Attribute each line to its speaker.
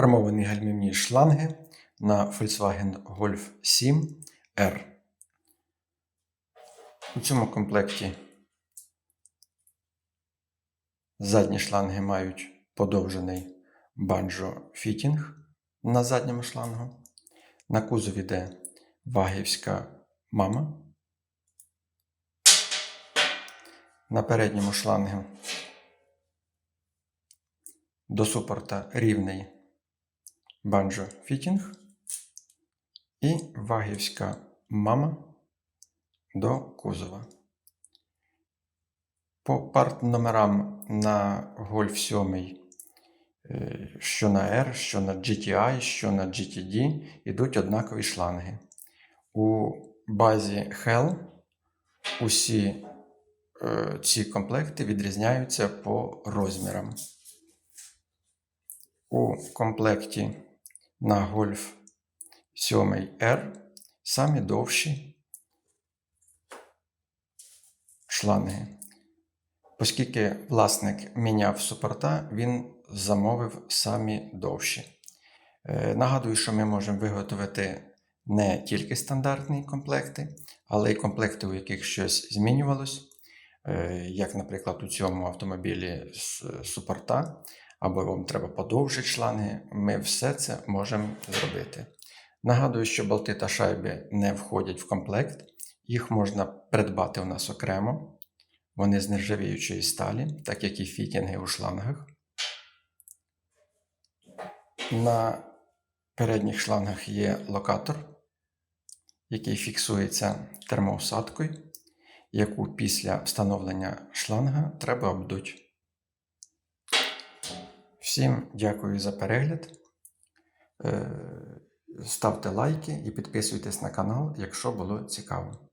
Speaker 1: Армовані гальмівні шланги на Volkswagen Golf 7 R. У цьому комплекті задні шланги мають подовжений банджо фітінг на задньому шлангу. На кузові йде вагівська мама. На передньому шлангу до супорта рівний банджо фітінг і вагівська мама до кузова. По парт номерам на Golf 7, е, що на R, що на GTI, що на GTD йдуть однакові шланги. У базі Hell усі е, ці комплекти відрізняються по розмірам. У комплекті на Golf 7 R самі довші шланги. Оскільки власник міняв супорта, він замовив самі довші. Е, Нагадую, що ми можемо виготовити не тільки стандартні комплекти, але й комплекти, у яких щось змінювалось, Е, як, наприклад, у цьому автомобілі супорта, або вам треба подовжити шланги, ми все це можемо зробити. Нагадую, що болти та шайби не входять в комплект, їх можна придбати у нас окремо. Вони з нержавіючої сталі, так як і фітінги у шлангах. На передніх шлангах є локатор, який фіксується термоусадкою, яку після встановлення шланга треба обдуть. Всім дякую за перегляд. Е, Ставте лайки і підписуйтесь на канал, якщо було цікаво.